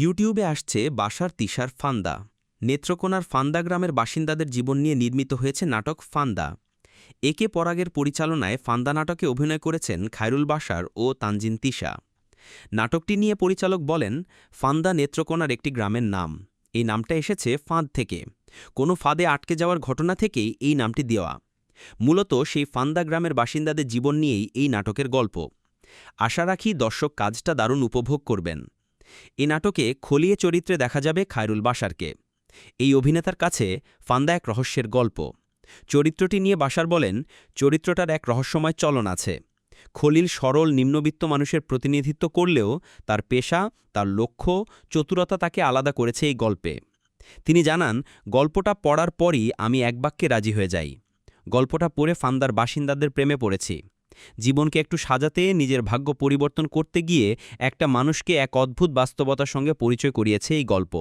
ইউটিউবে আসছে বাসার তিসার ফান্দা। নেত্রকোনার ফান্দা গ্রামের বাসিন্দাদের জীবন নিয়ে নির্মিত হয়েছে নাটক ফান্দা। একে পরাগের পরিচালনায় ফান্দা নাটকে অভিনয় করেছেন খায়রুল বাসার ও তানজিন তিশা। নাটকটি নিয়ে পরিচালক বলেন, ফান্দা নেত্রকোনার একটি গ্রামের নাম। এই নামটা এসেছে ফাঁদ থেকে। কোনো ফাঁদে আটকে যাওয়ার ঘটনা থেকেই এই নামটি দেওয়া। মূলত সেই ফান্দা গ্রামের বাসিন্দাদের জীবন নিয়েই এই নাটকের গল্প। আশা রাখি দর্শক কাজটা দারুণ উপভোগ করবেন। এ নাটকে খলিয়ে চরিত্রে দেখা যাবে খায়রুল বাসারকে এই অভিনেতার কাছে ফান্দা এক রহস্যের গল্প। চরিত্রটি নিয়ে বাসার বলেন, চরিত্রটার এক রহস্যময় চলন আছে। খলিল সরল, নিম্নবিত্ত মানুষের প্রতিনিধিত্ব করলেও তার পেশা, তার লক্ষ্য, চতুরতা তাকে আলাদা করেছে এই গল্পে। তিনি জানান, গল্পটা পড়ার পরই আমি এক বাক্যে রাজি হয়ে যাই। গল্পটা পড়ে ফান্দার বাসিন্দাদের প্রেমে পড়েছি। জীবনকে একটু সাজাতে, নিজের ভাগ্য পরিবর্তন করতে গিয়ে একটা মানুষকে এক অদ্ভুত বাস্তবতার সঙ্গে পরিচয় করিয়েছে এই গল্প।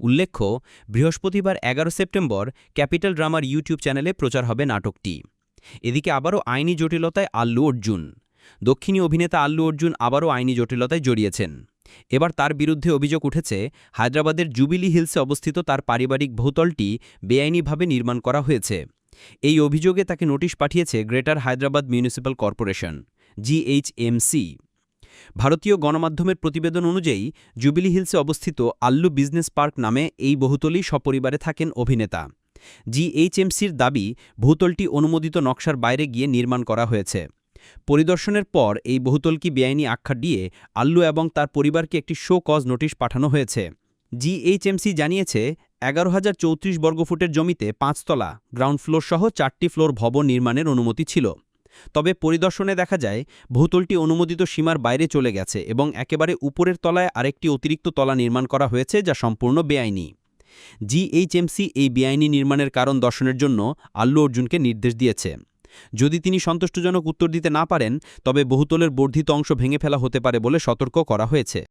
উল্লেখ্য, বৃহস্পতিবার এগারো সেপ্টেম্বর ক্যাপিটাল ড্রামার ইউটিউব চ্যানেলে প্রচার হবে নাটকটি। এদিকে আবারও আইনি জটিলতায় আল্লু অর্জুন। দক্ষিণী অভিনেতা আল্লু অর্জুন আবারও আইনি জটিলতায় জড়িয়েছেন। এবার তার বিরুদ্ধে অভিযোগ উঠেছে, হায়দ্রাবাদের জুবিলি হিলসে অবস্থিত তার পারিবারিক বহুতলটি বেআইনিভাবে নির্মাণ করা হয়েছে। এই অভিযোগে তাকে নোটিশ পাঠিয়েছে greater Hyderabad municipal corporation GHMC ভারতীয় গণমাধ্যমের প্রতিবেদন অনুযায়ী, জুবিলি হিলসে অবস্থিত আল্লু বিজনেস পার্ক নামে এই বহুতলই সপরিবারে থাকেন অভিনেতা। জিএইচএমসির দাবি, বহুতলটি অনুমোদিত নকশার বাইরে গিয়ে নির্মাণ করা হয়েছে। পরিদর্শনের পর এই বহুতলকি বেআইনি আখ্যা দিয়ে আল্লু এবং তার পরিবারকে একটি শো কজ নোটিশ পাঠানো হয়েছে। জিএইচএমসি জানিয়েছে এগারো হাজার চৌত্রিশ বর্গফুটের জমিতে পাঁচতলা, গ্রাউন্ড ফ্লোর সহ চারটি ফ্লোর ভবন নির্মাণের অনুমতি ছিল। তবে পরিদর্শনে দেখা যায় বহুতলটি অনুমোদিত সীমার বাইরে চলে গেছে এবং একেবারে উপরের তলায় আরেকটি অতিরিক্ত তলা নির্মাণ করা হয়েছে যা সম্পূর্ণ বেআইনি। জিএইচএমসি এই বেআইনি নির্মাণের কারণ দর্শনের জন্য আল্লু অর্জুনকে নির্দেশ দিয়েছে। যদি তিনি সন্তুষ্টজনক উত্তর দিতে না পারেন, তবে বহুতলের বর্ধিত অংশ ভেঙে ফেলা হতে পারে বলে সতর্ক করা হয়েছে।